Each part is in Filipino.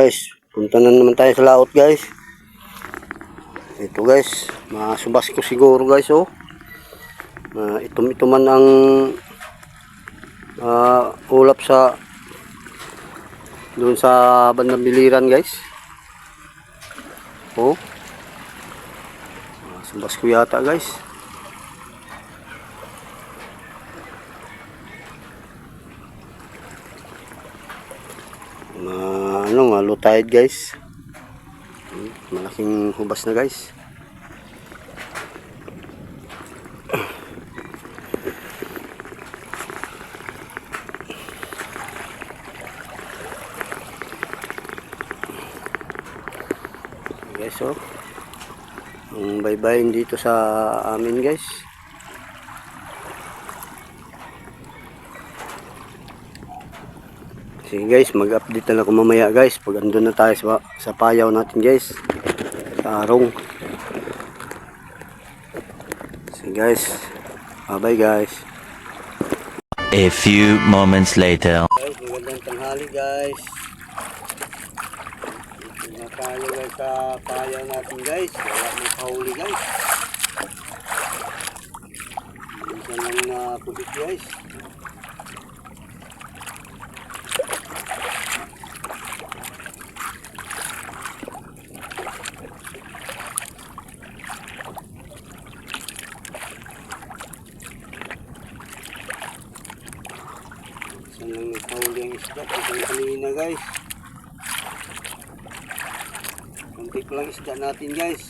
guys, punta na naman tayo sa laot guys. Ito guys, masubas ko siguro guys oh. Uh, ito, ito man ang ah, ulap sa doon sa bandang biliran guys. Oh. Masubas ko yata guys. Ano nga low tide guys. Malaking hubas na guys. Guys oh. Ang baybayin dito sa amin guys Sige guys, mag-update na lang ako mamaya guys pag andun na tayo sa, sa payaw natin guys. Sa arong. Sige guys. Bye-bye guys. A few moments later. Guys, magandang tanghali guys. Na tayo guys sa payaw natin guys. Wala may kahuli guys. Minsan lang na kubit guys. Minsan lang nagpahuli ang isda. Ito yung kanina guys. Kunti lang isda natin guys.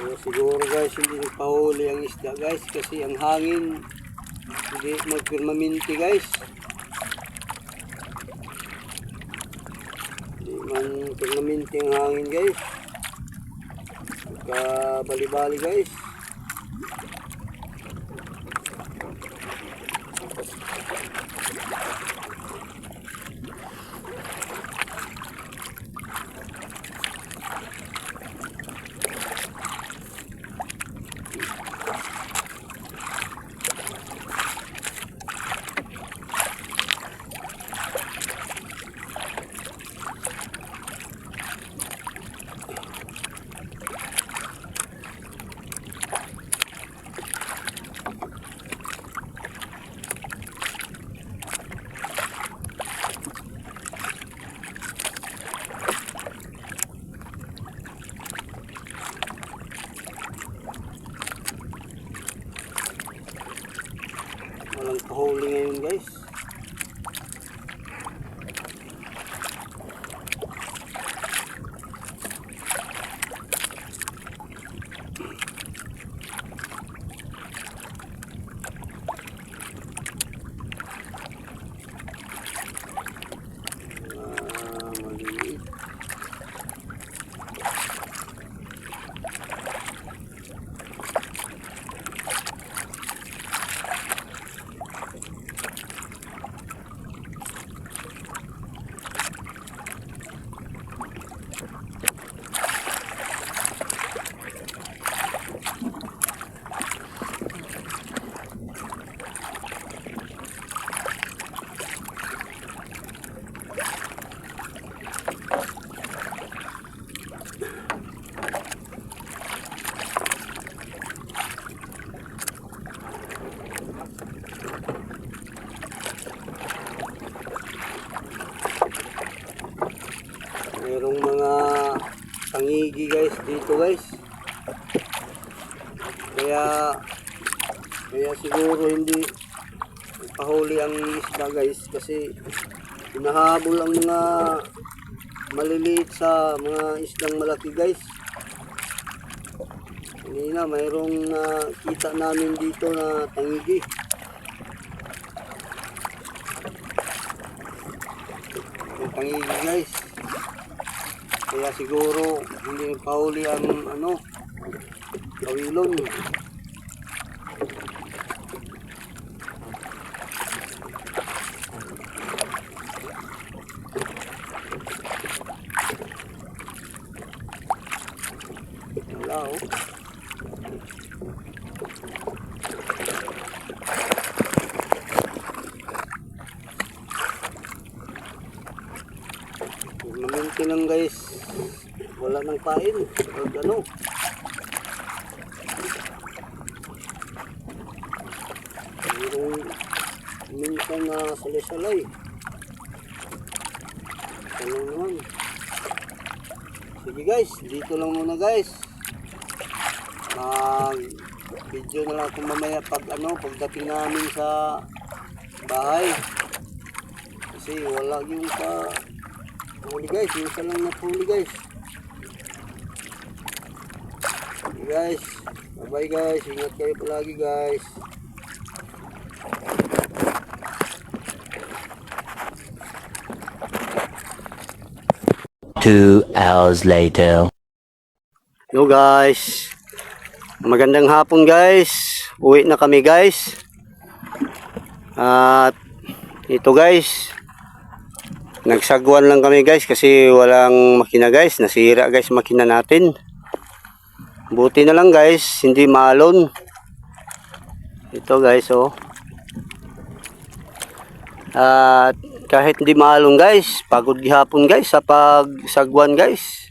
So, siguro guys hindi nagpahuli ang isda guys kasi ang hangin hindi magpirmaminti guys. Hindi man pirmaminti ang hangin guys. Magkabali-bali guys. Tangigi guys dito guys. Kaya kaya siguro hindi pahuli ang isda guys kasi hinahabol ang mga maliliit sa mga isdang malaki guys. Kanina mayroong nakita namin dito na tangigi. Yung tangigi guys. Kaya siguro hindi pahuli ang ano kawilon. Wala oh. Maminti lang guys. Pain. Pag ano. Mayroong minsan na salay-salay. Ano naman. Sige guys, dito lang muna guys. Mag video na lang ako mamaya pag ano, pagdating namin sa bahay. Kasi wala yung pa huli guys, yung isa lang na huli guys. Okay guys, bye bye guys, ingat kayo palagi guys. Two hours later. Yo guys. Magandang hapon guys. Uwi na kami guys. At ito guys. Nagsagwan lang kami guys kasi walang makina guys. Nasira guys makina natin. Buti na lang guys, hindi maalon. Ito guys oh. At kahit hindi maalon guys, pagod gihapon guys sa pagsagwan guys.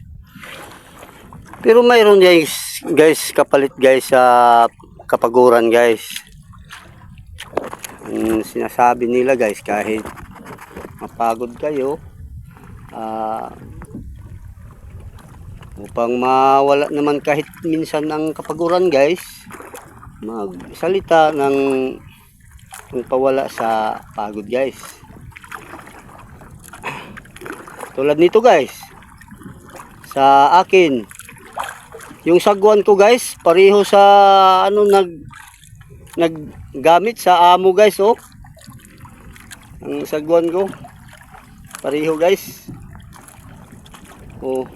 Pero mayroon guys, guys kapalit guys sa kapaguran guys. Ang sinasabi nila guys kahit mapagod kayo ah upang mawala naman kahit minsan ang kapaguran guys magsalita ng ng pawala sa pagod guys tulad nito guys sa akin yung sagwan ko guys, pareho sa ano nag naggamit sa amo guys, oh. Ang sagwan ko. Pareho guys. Oh.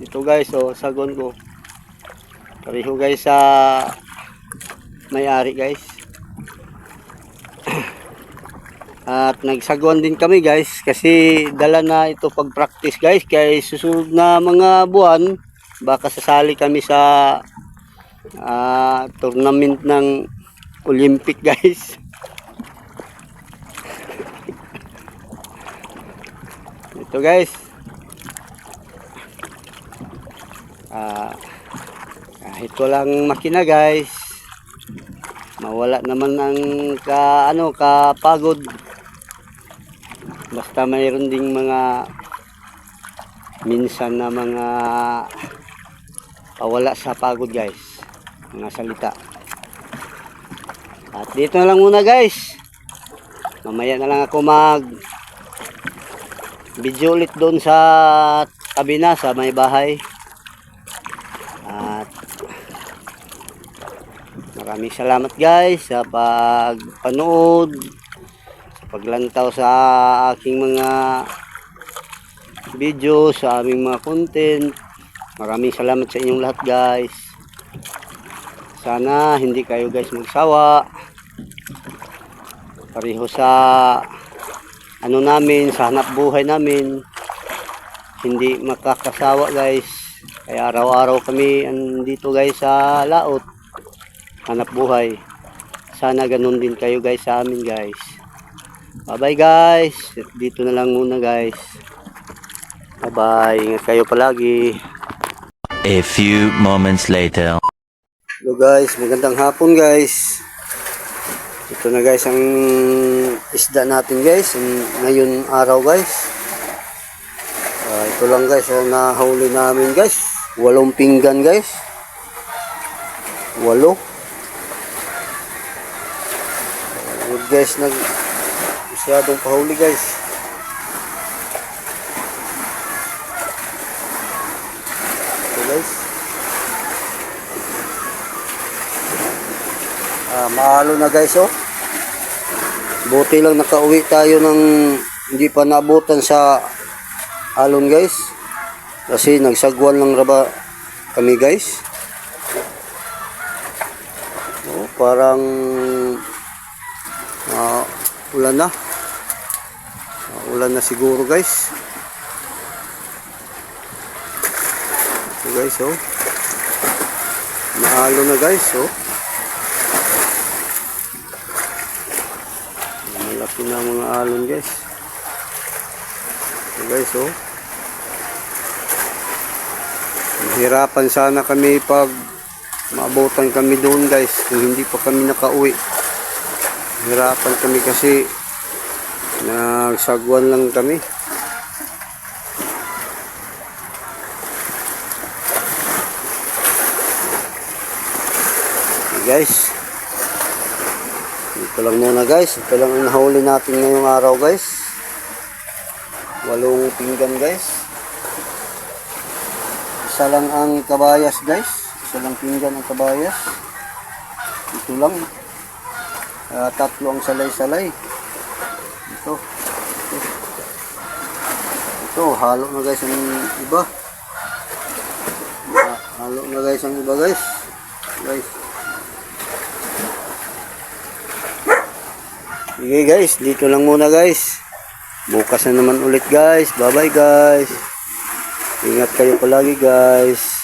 Ito guys, oh, sagwan ko. Pareho guys sa may-ari guys. At nagsagwan din kami guys kasi dala na ito pag practice guys kay susunod na mga buwan baka sasali kami sa ah, tournament ng Olympic guys. Ito guys. Ah, kahit walang makina guys. Mawala naman ang ka ano kapagod. Basta mayroon ding mga minsan na mga pawala sa pagod guys mga salita at dito na lang muna guys mamaya na lang ako mag video ulit doon sa tabi na sa may bahay maraming salamat guys sa pagpanood sa paglantaw sa aking mga video sa aming mga content Maraming salamat sa inyong lahat guys. Sana hindi kayo guys magsawa. Pareho sa ano namin, sa hanap buhay namin. Hindi makakasawa guys. Kaya araw-araw kami andito guys sa laot. Hanap buhay. Sana ganun din kayo guys sa amin guys. Bye bye guys. Dito na lang muna guys. Bye bye. Ingat kayo palagi. A few moments later. Hello guys, magandang hapon guys. Ito na guys ang isda natin guys. Ngayon araw guys. Ah, ito lang guys ang nahuli namin guys. walong pinggan guys. Walo. Good guys, nag masyadong pahuli guys. Ito guys. Ah, mahalo na guys oh. Buti lang nakauwi tayo ng hindi pa naabutan sa alon guys. Kasi nagsagwan lang raba kami guys. Oh, parang ah, ulan na. Ah, ulan na siguro guys. Ito guys oh. Mahalo na guys oh. Malaki na mga alon guys. Ito guys oh. Hirapan sana kami pag maabutan kami doon guys kung hindi pa kami nakauwi. Hirapan kami kasi nagsagwan lang kami. Okay, guys. Ito lang muna guys. Ito lang ang nahuli natin ngayong araw guys. Walong pinggan guys. Isa lang ang kabayas guys. Isa lang pinggan ang kabayas. Ito lang. Ah, tatlo ang salay-salay. Ito. Ito. Halo na guys ang iba. Ah, halo na guys ang iba guys. Guys. Sige guys, dito lang muna guys. Bukas na naman ulit guys. Bye bye guys. Ingat kayo palagi guys.